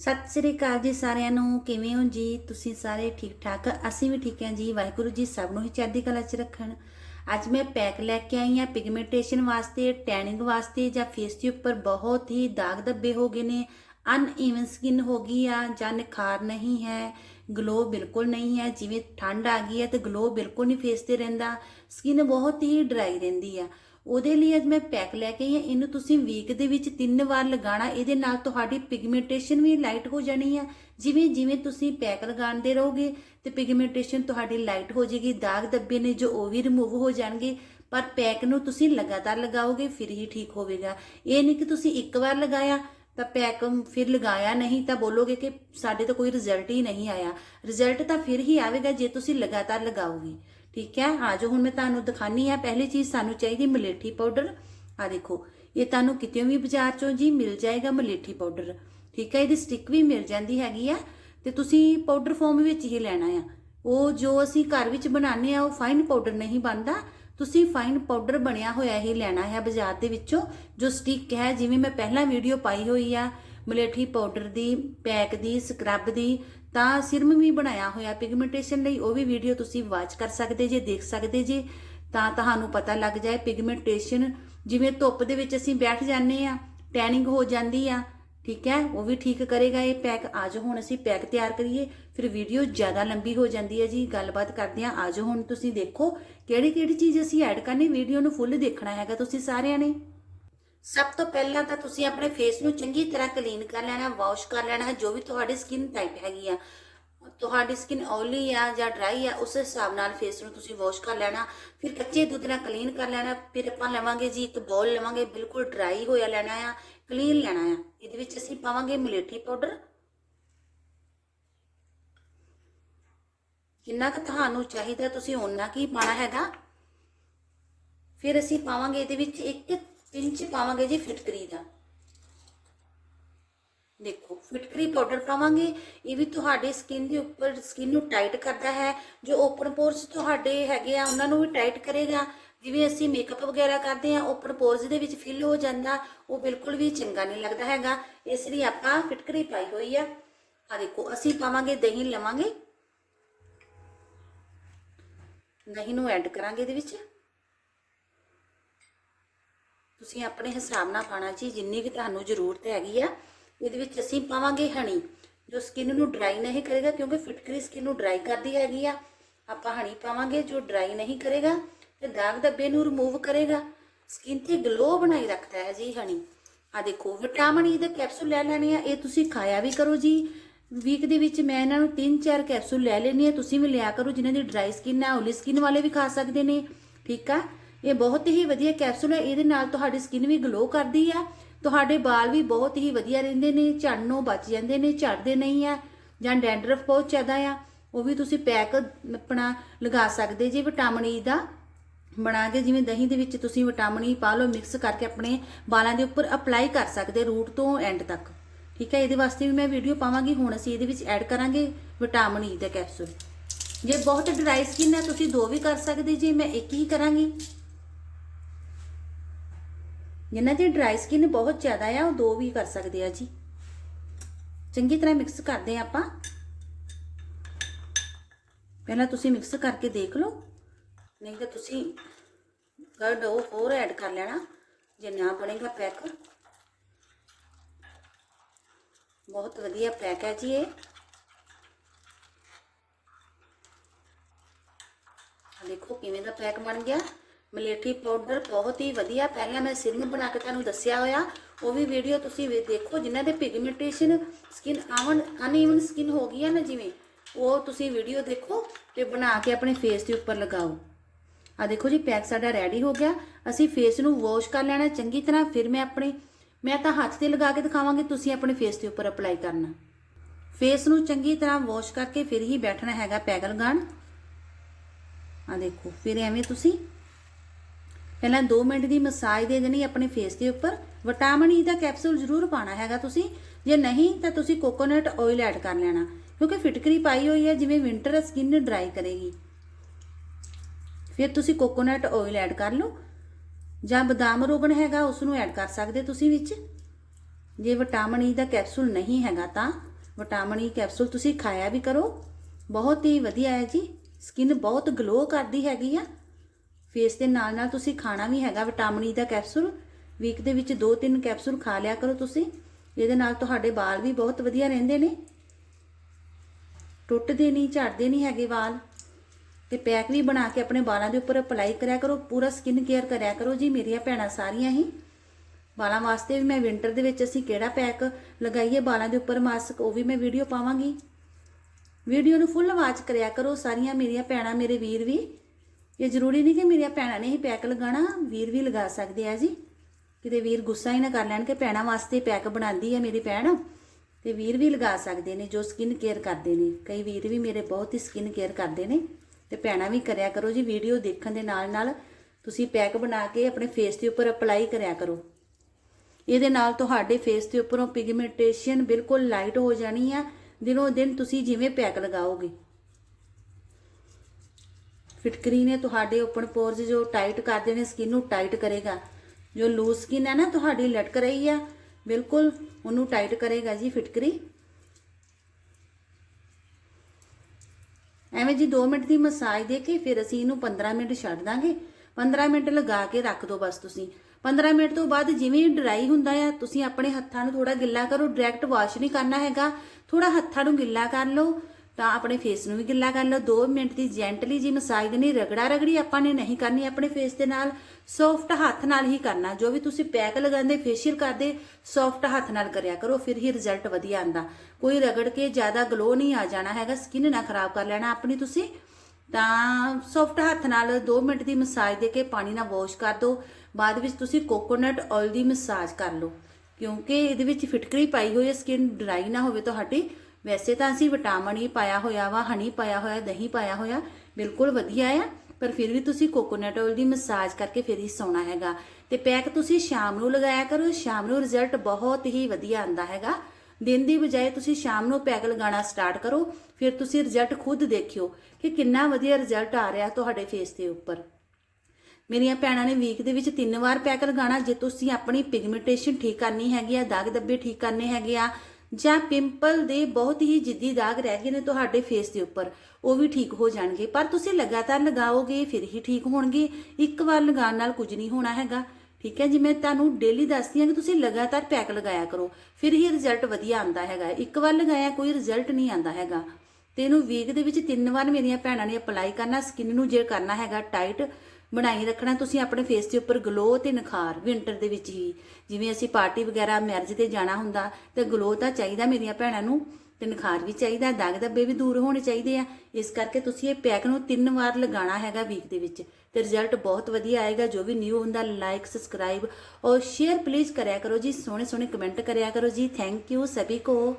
ਸਤਿ ਸ੍ਰੀ ਅਕਾਲ ਜੀ ਸਾਰਿਆਂ ਨੂੰ, ਕਿਵੇਂ ਹੋ ਜੀ? ਤੁਸੀਂ ਸਾਰੇ ਠੀਕ ਠਾਕ? ਅਸੀਂ ਵੀ ਠੀਕ ਹਾਂ ਜੀ, ਵਾਹਿਗੁਰੂ ਜੀ ਸਭ ਨੂੰ ਹੀ ਚੜ੍ਹਦੀ ਕਲਾ 'ਚ ਰੱਖਣ। ਅੱਜ ਮੈਂ ਪੈਕ ਲੈ ਕੇ ਆਈ ਹਾਂ ਪਿਗਮੈਂਟੇਸ਼ਨ ਵਾਸਤੇ ਟੈਨਿੰਗ ਵਾਸਤੇ, ਜਾਂ ਫੇਸ ਦੇ ਉੱਪਰ ਬਹੁਤ ਹੀ ਦਾਗ ਧੱਬੇ ਹੋ ਗਏ ਨੇ। ਅਨਈਵਨ ਸਕਿਨ ਹੋ ਗਈ ਆ, ਜਾਂ ਨਿਖਾਰ ਨਹੀਂ ਹੈ ਗਲੋ ਬਿਲਕੁਲ ਨਹੀਂ ਹੈ। ਜਿਵੇਂ ਠੰਡ ਆ ਗਈ ਹੈ ਤੇ ਗਲੋ ਬਿਲਕੁਲ ਨਹੀਂ ਫੇਸ ਤੇ ਰਹਿੰਦਾ। ਸਕਿਨ ਬਹੁਤ ਹੀ ਡਰਾਈ ਰਹਿੰਦੀ ਆ। ਉਹਦੇ ਲਈ ਅੱਜ ਮੈਂ ਪੈਕ ਲੈ ਕੇ ਆਈ ਹਾਂ। ਇਹਨੂੰ ਤੁਸੀਂ ਵੀਕ ਦੇ ਵਿੱਚ ਤਿੰਨ ਵਾਰ ਲਗਾਉਣਾ। ਇਹਦੇ ਨਾਲ ਤੁਹਾਡੀ ਪਿਗਮੈਂਟੇਸ਼ਨ ਵੀ ਲਾਈਟ ਹੋ ਜਾਣੀ ਆ। ਜਿਵੇਂ ਜਿਵੇਂ ਤੁਸੀਂ ਪੈਕ ਲਗਾਉਂਦੇ ਰਹੋਗੇ, ਤੇ ਪਿਗਮੈਂਟੇਸ਼ਨ ਤੁਹਾਡੀ ਲਾਈਟ ਹੋ ਜਾਏਗੀ। ਦਾਗ ਦੱਬੇ ਨੇ ਜੋ ਉਹ ਵੀ ਰਿਮੂਵ ਹੋ ਜਾਣਗੇ। ਪਰ ਪੈਕ ਨੂੰ ਤੁਸੀਂ ਲਗਾਤਾਰ ਲਗਾਓਗੇ, ਫਿਰ ਹੀ ਠੀਕ ਹੋਵੇਗਾ। ਇਹ ਨਹੀਂ ਕਿ ਤੁਸੀਂ ਇੱਕ ਵਾਰ ਲਗਾਇਆ, ਤਾਂ ਪੈਕ ਫਿਰ ਲਗਾਇਆ ਨਹੀਂ, ਤਾਂ ਬੋਲੋਗੇ ਕਿ ਸਾਡੇ ਤਾਂ ਕੋਈ ਰਿਜ਼ਲਟ ਹੀ ਨਹੀਂ ਆਇਆ। ਰਿਜ਼ਲਟ ਤਾਂ ਫਿਰ ਹੀ ਆਵੇਗਾ ਜੇ ਤੁਸੀਂ ਲਗਾਤਾਰ ਲਗਾਓਗੇ। ਠੀਕ ਹੈ? ਆਜੋ ਹੁਣ ਮੈਂ ਤੁਹਾਨੂੰ ਦਿਖਾਨੀ ਆ ਪਹਿਲੀ ਚੀਜ਼ ਸਾਨੂੰ ਚਾਹੀਦੀ ਮਲੇਠੀ ਪਾਊਡਰ। ਆ ਦੇਖੋ, ਇਹ ਤੁਹਾਨੂੰ ਕਿਤੇ ਵੀ ਬਾਜ਼ਾਰ ਚੋਂ ਜੀ ਮਿਲ ਜਾਏਗਾ ਮਲੇਠੀ ਪਾਊਡਰ। ਠੀਕ ਹੈ, ਇਹਦੀ ਸਟਿਕ ਵੀ ਮਿਲ ਜਾਂਦੀ ਹੈਗੀ ਆ ਤੇ ਤੁਸੀਂ ਪਾਊਡਰ ਫਾਰਮ ਵਿੱਚ ਹੀ ਲੈਣਾ ਆ। ਉਹ ਜੋ ਅਸੀਂ ਘਰ ਵਿੱਚ ਬਣਾਉਂਦੇ ਆ, ਉਹ ਫਾਈਨ ਪਾਊਡਰ ਨਹੀਂ ਬਣਦਾ। ਤੁਸੀਂ ਫਾਈਨ ਪਾਊਡਰ ਬਣਿਆ ਹੋਇਆ ਹੀ ਲੈਣਾ ਹੈ ਬਾਜ਼ਾਰ ਦੇ ਵਿੱਚੋਂ, ਜੋ ਸਟਿਕ ਹੈ। ਜਿਵੇਂ ਮੈਂ ਪਹਿਲਾਂ ਵੀਡੀਓ ਪਾਈ ਹੋਈ ਆ, ਮਲੇਠੀ ਪਾਊਡਰ ਦੀ, ਪੈਕ ਦੀ, ਸਕਰਬ ਦੀ ਤਾਂ ਸਿਰਮ ਵੀ ਬਣਾਇਆ ਹੋਇਆ ਪਿਗਮੈਂਟੇਸ਼ਨ ਲਈ, ਉਹ ਵੀ ਵੀਡੀਓ ਤੁਸੀਂ ਵਾਚ ਕਰ ਸਕਦੇ ਜੇ, ਦੇਖ ਸਕਦੇ ਜੇ, ਤਾਂ ਤੁਹਾਨੂੰ ਪਤਾ ਲੱਗ ਜਾਏ ਪਿਗਮੈਂਟੇਸ਼ਨ ਜਿਵੇਂ ਧੁੱਪ ਦੇ ਵਿੱਚ ਅਸੀਂ ਬੈਠ ਜਾਂਦੇ ਆ ਟੈਨਿੰਗ ਹੋ ਜਾਂਦੀ ਆ, ਠੀਕ ਹੈ, ਉਹ ਵੀ ਠੀਕ ਕਰੇਗਾ ਇਹ ਪੈਕ ਅੱਜ ਹੁਣ ਅਸੀਂ ਪੈਕ ਤਿਆਰ ਕਰੀਏ, ਫਿਰ ਵੀਡੀਓ ਜ਼ਿਆਦਾ ਲੰਬੀ ਹੋ ਜਾਂਦੀ ਹੈ ਜੀ, ਗੱਲਬਾਤ ਕਰਦੇ ਆ ਅੱਜ ਹੁਣ ਤੁਸੀਂ ਦੇਖੋ ਕਿਹੜੀ ਕਿਹੜੀ ਚੀਜ਼ ਅਸੀਂ ਐਡ ਕਰਨੀ ਵੀਡੀਓ ਨੂੰ ਫੁੱਲ ਦੇਖਣਾ ਹੈਗਾ ਤੁਸੀਂ ਸਾਰਿਆਂ ਨੇ। ਸਭ ਤੋਂ ਪਹਿਲਾਂ ਤਾਂ ਤੁਸੀਂ ਆਪਣੇ ਫੇਸ ਨੂੰ ਚੰਗੀ ਤਰ੍ਹਾਂ ਕਲੀਨ ਕਰ ਲੈਣਾ ਵਾਸ਼ ਕਰ ਲੈਣਾ ਹੈ ਜੋ ਵੀ ਤੁਹਾਡੀ ਸਕਿਨ ਟਾਈਪ ਹੈਗੀ ਆ। ਤੁਹਾਡੀ ਸਕਿਨ ਓਇਲੀ ਆ ਜਾਂ ਡਰਾਈ ਆ, ਉਸ ਹਿਸਾਬ ਨਾਲ ਫੇਸ ਨੂੰ ਤੁਸੀਂ ਵਾਸ਼ ਕਰ ਲੈਣਾ। ਫਿਰ ਕੱਚੇ ਦੁੱਧ ਨਾਲ ਕਲੀਨ ਕਰ ਲੈਣਾ। ਫਿਰ ਆਪਾਂ ਲਵਾਂਗੇ ਜੀ ਇੱਕ ਬੋਲ ਲਵਾਂਗੇ, ਬਿਲਕੁਲ ਡਰਾਈ ਹੋਇਆ ਲੈਣਾ ਆ ਕਲੀਨ ਲੈਣਾ ਆ। ਇਹਦੇ ਵਿੱਚ ਅਸੀਂ ਪਾਵਾਂਗੇ ਮਲੇਠੀ ਪਾਊਡਰ ਜਿੰਨਾ ਕੁ ਤੁਹਾਨੂੰ ਚਾਹੀਦਾ, ਤੁਸੀਂ ਓਨਾ ਕੀ ਪਾਣਾ ਹੈਗਾ। ਫਿਰ ਅਸੀਂ ਪਾਵਾਂਗੇ ਇਹਦੇ ਵਿੱਚ ਇੱਕ ਪਿੰਚ ਪਾਵਾਂਗੇ ਜੀ ਫਿਟਕਰੀ ਦਾ। ਦੇਖੋ, ਫਿਟਕਰੀ ਪਾਊਡਰ ਪਾਵਾਂਗੇ, ਇਹ ਵੀ ਤੁਹਾਡੇ ਸਕਿਨ ਦੇ ਉੱਪਰ ਸਕਿਨ ਨੂੰ ਟਾਈਟ ਕਰਦਾ ਹੈ। ਜੋ ਓਪਨ ਪੋਰਸ ਤੁਹਾਡੇ ਹੈਗੇ ਆ, ਉਹਨਾਂ ਨੂੰ ਵੀ ਟਾਈਟ ਕਰੇਗਾ। ਜਿਵੇਂ ਅਸੀਂ ਮੇਕਅਪ ਵਗੈਰਾ ਕਰਦੇ ਆ ਓਪਨ ਪੋਰਸ ਦੇ ਵਿੱਚ ਫਿਲ ਹੋ ਜਾਂਦਾ, ਉਹ ਬਿਲਕੁਲ ਵੀ ਚੰਗਾ ਨਹੀਂ ਲੱਗਦਾ ਹੈਗਾ। ਇਸ ਲਈ ਆਪਾਂ ਫਿਟਕਰੀ ਪਾਈ ਹੋਈ ਆ। ਆ ਦੇਖੋ, ਅਸੀਂ ਪਾਵਾਂਗੇ, ਦਹੀਂ ਲਵਾਂਗੇ। ਦਹੀਂ ਨੂੰ ਐਡ ਕਰਾਂਗੇ ਇਹਦੇ ਵਿੱਚ। ਤੁਸੀਂ ਆਪਣੇ ਹਿਸਾਬ ਨਾਲ ਪਾਣਾ ਜੀ, ਜਿੰਨੀ ਕਿ ਤੁਹਾਨੂੰ ਜ਼ਰੂਰਤ ਹੈਗੀ ਆ, ਇਹਦੇ ਵਿੱਚ ਅਸੀਂ ਪਾਵਾਂਗੇ ਹਣੀ। ਜੋ ਸਕਿਨ ਨੂੰ ਡਰਾਈ ਨਹੀਂ ਕਰੇਗਾ, ਕਿਉਂਕਿ ਫਿਟਕਰੀ ਸਕਿਨ ਨੂੰ ਡਰਾਈ ਕਰਦੀ ਹੈਗੀ ਆ। ਆਪਾਂ ਹਣੀ ਪਾਵਾਂਗੇ, ਜੋ ਡਰਾਈ ਨਹੀਂ ਕਰੇਗਾ, ਤੇ ਦਾਗ ਧੱਬੇ ਨੂੰ ਰਿਮੂਵ ਕਰੇਗਾ। ਸਕਿਨ ਤੇ ਗਲੋ ਬਣਾਈ ਰੱਖਦਾ ਹੈ ਜੀ ਹਣੀ। ਆ ਦੇਖੋ ਵਿਟਾਮਿਨ ਈ e ਦੇ ਕੈਪਸੂਲ ਲੈ ਲੈਣੇ ਆ, ਇਹ ਤੁਸੀਂ ਖਾਇਆ ਵੀ ਕਰੋ ਜੀ। ਵੀਕ ਦੇ ਵਿੱਚ ਮੈਂ ਇਹਨਾਂ ਨੂੰ 3-4 ਕੈਪਸੂਲ ਲੈ ਲੈਣੀ ਆ ਤੁਸੀਂ ਵੀ ਲਿਆ ਕਰੋ, ਜਿਨ੍ਹਾਂ ਦੀ ਡਰਾਈ ਸਕਿਨ ਹੈ ਓਲੀ ਸਕਿਨ ਵਾਲੇ ਵੀ ਖਾ ਸਕਦੇ ਨੇ। ਠੀਕ ਆ? ਇਹ ਬਹੁਤ ਹੀ ਵਧੀਆ ਕੈਪਸੂਲ ਹੈ। ਇਹਦੇ ਨਾਲ ਤੁਹਾਡੀ ਸਕਿਨ ਵੀ ਗਲੋ ਕਰਦੀ ਆ। ਤੁਹਾਡੇ ਵਾਲ ਵੀ ਬਹੁਤ ਹੀ ਵਧੀਆ ਰਹਿੰਦੇ ਨੇ। ਝੜਨੋਂ ਬਚ ਜਾਂਦੇ ਨੇ, ਝੜਦੇ ਨਹੀਂ ਆ ਜਾਂ ਡੈਂਡਰਫ ਬਹੁਤ ਜ਼ਿਆਦਾ ਆ। ਉਹ ਵੀ ਤੁਸੀਂ ਪੈਕ ਆਪਣਾ ਲਗਾ ਸਕਦੇ ਜੀ ਵਿਟਾਮਿਨ ਈ ਦਾ। ਬਣਾ ਕੇ ਜਿਵੇਂ ਦਹੀਂ ਦੇ ਵਿੱਚ ਤੁਸੀਂ ਵਿਟਾਮਿਨ ਈ e ਪਾ ਲਓ ਮਿਕਸ ਕਰਕੇ ਆਪਣੇ ਵਾਲਾਂ ਦੇ ਉੱਪਰ ਅਪਲਾਈ ਕਰ ਸਕਦੇ ਰੂਟ ਤੋਂ ਐਂਡ ਤੱਕ। ਠੀਕ ਹੈ, ਇਹਦੇ ਵਾਸਤੇ ਵੀ ਮੈਂ ਵੀਡੀਓ ਪਾਵਾਂਗੀ। ਹੁਣ ਅਸੀਂ ਇਹਦੇ ਵਿੱਚ ਐਡ ਕਰਾਂਗੇ ਵਿਟਾਮਿਨ ਈ e ਦਾ ਕੈਪਸੂਲ ਜੇ ਬਹੁਤ ਡਰਾਈ ਸਕਿਨ ਹੈ, ਤੁਸੀਂ ਦੋ ਵੀ ਕਰ ਸਕਦੇ ਜੀ। ਮੈਂ ਇੱਕ ਹੀ ਕਰਾਂਗੀ। ਜਿਨ੍ਹਾਂ ਦੀ ਡਰਾਈ ਸਕਿਨ ਬਹੁਤ ਜ਼ਿਆਦਾ ਆ, ਉਹ ਦੋ ਵੀ ਕਰ ਸਕਦੇ ਆ ਜੀ। ਚੰਗੀ ਤਰ੍ਹਾਂ ਮਿਕਸ ਕਰਦੇ ਆ ਆਪਾਂ। ਪਹਿਲਾਂ ਤੁਸੀਂ ਮਿਕਸ ਕਰਕੇ ਦੇਖ ਲਓ। ਨਹੀਂ ਤਾਂ ਤੁਸੀਂ ਕਰਡ ਉਹ ਹੋਰ ਐਡ ਕਰ ਲੈਣਾ, ਜੇ ਨਾ ਬਣੇਗਾ ਪੈਕ ਬਹੁਤ ਵਧੀਆ ਪੈਕ ਹੈ ਜੀ ਇਹ। ਦੇਖੋ ਕਿਵੇਂ ਦਾ ਪੈਕ ਬਣ ਗਿਆ। ਮਲੇਠੀ ਪਾਊਡਰ ਬਹੁਤ ਹੀ ਵਧੀਆ, ਪਹਿਲਾਂ ਮੈਂ ਸਿਰਮ ਬਣਾ ਕੇ ਤੁਹਾਨੂੰ ਦੱਸਿਆ ਹੋਇਆ, ਉਹ ਵੀ ਵੀਡੀਓ ਤੁਸੀਂ ਦੇਖੋ, ਜਿਨ੍ਹਾਂ ਦੇ pigmentation skin even uneven skin ਹੋ ਗਈ ਹੈ ਨਾ ਜਿਵੇਂ, ਉਹ ਤੁਸੀਂ ਵੀਡੀਓ ਦੇਖੋ ਤੇ ਬਣਾ ਕੇ ਆਪਣੇ ਫੇਸ ਦੇ ਉੱਪਰ ਲਗਾਓ। ਆ ਦੇਖੋ ਜੀ ਪੈਕ ਸਾਡਾ ਰੈਡੀ ਹੋ ਗਿਆ, ਅਸੀਂ ਫੇਸ ਨੂੰ ਵਾਸ਼ ਕਰ ਲੈਣਾ, ਚੰਗੀ ਤਰ੍ਹਾਂ ਫਿਰ ਮੈਂ ਆਪਣੇ, ਮੈਂ ਤਾਂ ਹੱਥ ਤੇ ਲਗਾ ਕੇ ਦਿਖਾਵਾਂਗੀ, ਤੁਸੀਂ ਆਪਣੇ ਫੇਸ ਦੇ ਉੱਪਰ ਅਪਲਾਈ ਕਰਨਾ। ਫੇਸ ਨੂੰ ਚੰਗੀ ਤਰ੍ਹਾਂ ਵਾਸ਼ ਕਰਕੇ ਫਿਰ ਹੀ ਬੈਠਣਾ ਹੈਗਾ ਪੈਕ ਲਗਾਉਣ ਆ ਦੇਖੋ, ਫਿਰ ਐਵੇਂ ਤੁਸੀਂ ਪਹਿਲਾਂ 2 ਮਿੰਟ ਦੀ ਮਸਾਜ ਦੇ ਦੇਣੀ ਆਪਣੇ ਫੇਸ ਦੇ ਉੱਪਰ। ਵਿਟਾਮਿਨ ਈ e ਦਾ ਕੈਪਸੂਲ ਜ਼ਰੂਰ ਪਾਣਾ ਹੈਗਾ ਤੁਸੀਂ। ਜੇ ਨਹੀਂ, ਤਾਂ ਤੁਸੀਂ ਕੋਕੋਨਟ ਆਇਲ ਐਡ ਕਰ ਲੈਣਾ। ਕਿਉਂਕਿ ਫਿਟਕਰੀ ਪਾਈ ਹੋਈ ਹੈ, ਜਿਵੇਂ ਵਿੰਟਰ ਸਕਿਨ ਡਰਾਈ ਕਰੇਗੀ। ਫਿਰ ਤੁਸੀਂ ਕੋਕੋਨਟ ਆਇਲ ਐਡ ਕਰ ਲਓ। ਜਾਂ ਬਦਾਮ ਰੋਗਨ ਹੈਗਾ ਉਸ ਨੂੰ ਐਡ ਕਰ ਸਕਦੇ ਤੁਸੀਂ ਵਿੱਚ। ਜੇ ਵਿਟਾਮਿਨ ਈ e ਦਾ ਕੈਪਸੂਲ ਨਹੀਂ ਹੈਗਾ ਤਾਂ ਵਿਟਾਮਿਨ ਈ ਕੈਪਸੂਲ ਤੁਸੀਂ ਖਾਇਆ ਵੀ ਕਰੋ। ਬਹੁਤ ਹੀ ਵਧੀਆ ਹੈ ਜੀ। ਸਕਿਨ ਬਹੁਤ ਗਲੋ ਕਰਦੀ ਹੈਗੀ ਆ। ਫੇਸ ਦੇ ਨਾਲ ਨਾਲ ਤੁਸੀਂ ਖਾਣਾ ਵੀ ਹੈਗਾ ਵਿਟਾਮਿਨ ਈ ਦਾ ਕੈਪਸੂਲ। ਵੀਕ ਦੇ ਵਿੱਚ 2-3 ਕੈਪਸੂਲ ਖਾ ਲਿਆ ਕਰੋ ਤੁਸੀਂ। ਇਹਦੇ ਨਾਲ ਤੁਹਾਡੇ ਵਾਲ ਵੀ ਬਹੁਤ ਵਧੀਆ ਰਹਿੰਦੇ ਨੇ। ਟੁੱਟਦੇ ਨਹੀਂ, ਝੜਦੇ ਨਹੀਂ ਹੈਗੇ ਵਾਲ। ਤੇ ਪੈਕ ਵੀ ਬਣਾ ਕੇ ਆਪਣੇ ਵਾਲਾਂ ਦੇ ਉੱਪਰ ਅਪਲਾਈ ਕਰਿਆ ਕਰੋ। ਪੂਰਾ ਸਕਿਨ ਕੇਅਰ ਕਰਿਆ ਕਰੋ ਜੀ, ਮੇਰੀਆਂ ਭੈਣਾਂ ਸਾਰੀਆਂ ਹੀ। ਵਾਲਾਂ ਵਾਸਤੇ ਵੀ ਮੈਂ ਵਿੰਟਰ ਦੇ ਵਿੱਚ ਅਸੀਂ ਕਿਹੜਾ ਪੈਕ ਲਗਾਈਏ? ਵਾਲਾਂ ਦੇ ਉੱਪਰ ਮਾਸਕ ਉਹ ਵੀ ਮੈਂ ਵੀਡੀਓ ਪਾਵਾਂਗੀ। ਵੀਡੀਓ ਨੂੰ ਫੁੱਲ ਵਾਚ ਕਰਿਆ ਕਰੋ ਸਾਰੀਆਂ, ਮੇਰੀਆਂ ਭੈਣਾਂ, ਮੇਰੇ ਵੀਰ ਵੀ। ਇਹ ਜ਼ਰੂਰੀ ਨਹੀਂ ਕਿ ਮੇਰੀਆਂ ਭੈਣਾਂ ਨੇ ਹੀ ਪੈਕ ਲਗਾਉਣਾ, ਵੀਰ ਵੀ ਲਗਾ ਸਕਦੇ ਆ ਜੀ। ਕਿਤੇ ਵੀਰ ਗੁੱਸਾ ਹੀ ਨਾ ਕਰ ਲੈਣ ਕਿ ਭੈਣਾਂ ਵਾਸਤੇ ਪੈਕ ਬਣਾਉਂਦੀ ਹੈ ਮੇਰੀ ਭੈਣ। ਤੇ ਵੀਰ ਵੀ ਲਗਾ ਸਕਦੇ ਨੇ, ਜੋ ਸਕਿਨ ਕੇਅਰ ਕਰਦੇ ਨੇ। ਕਈ ਵੀਰ ਵੀ ਮੇਰੇ ਬਹੁਤ ਹੀ ਸਕਿਨ ਕੇਅਰ ਕਰਦੇ ਨੇ। ਤੇ ਭੈਣਾਂ ਵੀ ਕਰਿਆ ਕਰੋ ਜੀ ਵੀਡੀਓ ਦੇਖਣ ਦੇ ਨਾਲ ਨਾਲ ਤੁਸੀਂ ਪੈਕ ਬਣਾ ਕੇ ਆਪਣੇ ਫੇਸ ਦੇ ਉੱਪਰ ਅਪਲਾਈ ਕਰਿਆ ਕਰੋ। ਇਹਦੇ ਨਾਲ ਤੁਹਾਡੇ ਫੇਸ ਦੇ ਉੱਪਰੋਂ ਪਿਗਮੈਂਟੇਸ਼ਨ ਬਿਲਕੁਲ ਲਾਈਟ ਹੋ ਜਾਣੀ ਆ। ਦਿਨੋਂ ਦਿਨ ਤੁਸੀਂ ਜਿਵੇਂ ਪੈਕ ਲਗਾਓਗੇ। ਫਿਟਕਰੀ ਨੇ ਤੁਹਾਡੇ ਓਪਨ ਪੋਰਸ ਜੋ ਟਾਈਟ ਕਰਦੇ ਨੇ ਸਕਿਨ ਨੂੰ ਟਾਈਟ ਕਰੇਗਾ। ਜੋ ਲੂਜ਼ ਸਕਿਨ ਹੈ ਨਾ, ਤੁਹਾਡੀ ਲਟਕ ਰਹੀ ਆ ਬਿਲਕੁਲ ਉਹਨੂੰ ਟਾਈਟ ਕਰੇਗਾ ਜੀ ਫਿਟਕਰੀ ਐਵੇਂ ਜੀ 2 ਮਿੰਟ ਦੀ ਮਸਾਜ ਦੇ ਕੇ, ਫਿਰ ਅਸੀਂ ਇਹਨੂੰ 15 ਮਿੰਟ ਛੱਡ ਦਾਂਗੇ। 15 ਮਿੰਟ ਲਗਾ ਕੇ ਰੱਖ ਦਿਓ ਬਸ ਤੁਸੀਂ। 15 ਮਿੰਟ ਤੋਂ ਬਾਅਦ ਜਿਵੇਂ ਡਰਾਈ ਹੁੰਦਾ ਆ, ਤੁਸੀਂ ਆਪਣੇ ਹੱਥਾਂ ਨੂੰ ਥੋੜਾ ਗਿੱਲਾ ਕਰੋ ਡਾਇਰੈਕਟ ਵਾਸ਼ ਨਹੀਂ ਕਰਨਾ ਹੈਗਾ। ਥੋੜਾ ਹੱਥਾਂ ਨੂੰ ਗਿੱਲਾ ਕਰ ਲਓ। ਤਾਂ ਆਪਣੇ ਫੇਸ ਨੂੰ ਵੀ ਗਿੱਲਾ ਕਰ ਲਓ। 2 ਮਿੰਟ ਦੀ ਜੈਂਟਲੀ ਜੀ ਮਸਾਜ ਦੇਣੀ ਰਗੜਾ ਰਗੜੀ ਆਪਾਂ ਨੇ ਨਹੀਂ ਕਰਨੀ ਆਪਣੇ ਫੇਸ ਦੇ ਨਾਲ। ਸੌਫਟ ਹੱਥ ਨਾਲ ਹੀ ਕਰਨਾ। ਜੋ ਵੀ ਤੁਸੀਂ ਪੈਕ ਲਗਾਉਂਦੇ ਫੇਸ਼ੀਅਲ ਕਰਦੇ ਸੌਫਟ ਹੱਥ ਨਾਲ ਕਰਿਆ ਕਰੋ, ਫਿਰ ਹੀ ਰਿਜ਼ਲਟ ਵਧੀਆ ਆਂਦਾ ਕੋਈ ਰਗੜ ਕੇ ਜ਼ਿਆਦਾ ਗਲੋ ਨਹੀਂ ਆ ਜਾਣਾ ਹੈਗਾ ਸਕਿਨ ਨਾ ਖਰਾਬ ਕਰ ਲੈਣਾ ਆਪਣੀ ਤੁਸੀਂ। ਤਾਂ ਸੌਫਟ ਹੱਥ ਨਾਲ 2 ਮਿੰਟ ਦੀ ਮਸਾਜ ਦੇ ਕੇ ਪਾਣੀ ਨਾਲ ਵਾਸ਼ ਕਰ ਦਿਓ ਬਾਅਦ ਵਿੱਚ ਤੁਸੀਂ ਕੋਕੋਨਟ ਆਇਲ ਦੀ ਮਸਾਜ ਕਰ ਲਓ। ਕਿਉਂਕਿ ਇਹਦੇ ਵਿੱਚ ਫਿਟਕਰੀ ਪਾਈ ਹੋਈ ਹੈ ਸਕਿਨ ਡਰਾਈ ਨਾ ਹੋਵੇ ਤੁਹਾਡੀ ਵੈਸੇ ਤਾਂ ਅਸੀਂ ਵਿਟਾਮਿਨ ਹੀ ਪਾਇਆ ਹੋਇਆ ਵਾ ਹਨੀ ਪਾਇਆ ਹੋਇਆ, ਦਹੀਂ ਪਾਇਆ ਹੋਇਆ, ਬਿਲਕੁਲ ਵਧੀਆ ਆ, ਪਰ ਫਿਰ ਵੀ ਤੁਸੀਂ ਕੋਕੋਨਟ ਆਇਲ ਦੀ ਮਸਾਜ ਕਰਕੇ ਫਿਰ ਹੀ ਸੌਣਾ ਹੈਗਾ। ਤੇ ਪੈਕ ਤੁਸੀਂ ਸ਼ਾਮ ਨੂੰ ਲਗਾਇਆ ਕਰੋ, ਸ਼ਾਮ ਨੂੰ ਰਿਜ਼ਲਟ ਬਹੁਤ ਹੀ ਵਧੀਆ ਆਂਦਾ ਹੈਗਾ। ਦਿਨ ਦੀ ਬਜਾਏ ਤੁਸੀਂ ਸ਼ਾਮ ਨੂੰ ਪੈਕ ਲਗਾਉਣਾ ਸਟਾਰਟ ਕਰੋ, ਫਿਰ ਤੁਸੀਂ ਰਿਜ਼ਲਟ ਖੁਦ ਦੇਖਿਓ ਕਿ ਕਿੰਨਾ ਵਧੀਆ ਰਿਜ਼ਲਟ ਆ ਰਿਹਾ ਤੁਹਾਡੇ ਫੇਸ ਦੇ ਉੱਪਰ। ਮੇਰੀਆਂ ਭੈਣਾਂ ਨੇ ਵੀਕ ਦੇ ਵਿੱਚ ਤਿੰਨ ਵਾਰ ਪੈਕ ਲਗਾਉਣਾ, ਜੇ ਤੁਸੀਂ ਆਪਣੀ ਪਿਗਮੈਂਟੇਸ਼ਨ ਠੀਕ ਕਰਨੀ ਹੈਗੀ ਆ ਦਾਗ ਦੱਬੇ ਠੀਕ ਕਰਨੇ ਹੈਗੇ ਆ ਜਾਂ ਪਿੰਪਲ ਦੇ ਬਹੁਤ ਹੀ ਜਿੱਦੀ ਦਾਗ ਰਹਿ ਗਏ ਨੇ ਤੁਹਾਡੇ ਫੇਸ ਦੇ ਉੱਪਰ, ਉਹ ਵੀ ਠੀਕ ਹੋ ਜਾਣਗੇ। ਪਰ ਤੁਸੀਂ ਲਗਾਤਾਰ ਲਗਾਓਗੇ, ਫਿਰ ਹੀ ਠੀਕ ਹੋਣਗੇ। ਇੱਕ ਵਾਰ ਲਗਾਉਣ ਨਾਲ ਕੁਝ ਨਹੀਂ ਹੋਣਾ ਹੈਗਾ। ਠੀਕ ਹੈ ਜੀ, ਮੈਂ ਤੁਹਾਨੂੰ ਡੇਲੀ ਦੱਸਦੀ ਹਾਂ ਕਿ ਤੁਸੀਂ ਲਗਾਤਾਰ ਪੈਕ ਲਗਾਇਆ ਕਰੋ। ਫਿਰ ਹੀ ਰਿਜ਼ਲਟ ਵਧੀਆ ਆਉਂਦਾ ਹੈਗਾ। ਇੱਕ ਵਾਰ ਲਗਾਇਆ, ਕੋਈ ਰਿਜ਼ਲਟ ਨਹੀਂ ਆਉਂਦਾ ਹੈਗਾ। ਤੇ ਇਹਨੂੰ ਵੀਕ ਦੇ ਵਿੱਚ ਤਿੰਨ ਵਾਰ ਮੇਰੀਆਂ ਭੈਣਾਂ ਨੇ ਅਪਲਾਈ ਕਰਨਾ ਸਕਿਨ ਨੂੰ ਜੇ ਕਰਨਾ ਹੈਗਾ ਟਾਈਟ ਬਣਾਈ ਰੱਖਣਾ, ਤੁਸੀਂ ਆਪਣੇ ਫੇਸ ਦੇ ਉੱਪਰ ਗਲੋ ਤੇ ਨਿਖਾਰ ਵਿੰਟਰ ਦੇ ਵਿੱਚ ਹੀ। ਜਿਵੇਂ ਅਸੀਂ ਪਾਰਟੀ ਵਗੈਰਾ ਮੈਰਿਜ ਤੇ ਜਾਣਾ ਹੁੰਦਾ, ਤੇ ਗਲੋ ਤਾਂ ਚਾਹੀਦਾ ਮੇਰੀਆਂ ਭੈਣਾਂ ਨੂੰ, ਤੇ ਨਿਖਾਰ ਵੀ ਚਾਹੀਦਾ, ਦਾਗ ਦੱਬੇ ਵੀ ਦੂਰ ਹੋਣੇ ਚਾਹੀਦੇ ਆ। ਇਸ ਕਰਕੇ ਤੁਸੀਂ ਇਹ ਪੈਕ ਨੂੰ ਤਿੰਨ ਵਾਰ ਲਗਾਉਣਾ ਹੈਗਾ ਵੀਕ ਦੇ ਵਿੱਚ, ਤੇ ਰਿਜ਼ਲਟ ਬਹੁਤ ਵਧੀਆ ਆਏਗਾ। ਜੋ ਵੀ ਨਿਊ ਹੁੰਦਾ ਲਾਈਕ ਸਬਸਕ੍ਰਾਈਬ ਔਰ ਸ਼ੇਅਰ ਪਲੀਜ਼ ਕਰਿਆ ਕਰੋ ਜੀ ਸੋਹਣੇ ਸੋਹਣੇ ਕਮੈਂਟ ਕਰਿਆ ਕਰੋ ਜੀ। ਥੈਂਕ ਯੂ ਸਭੀ ਕੋ।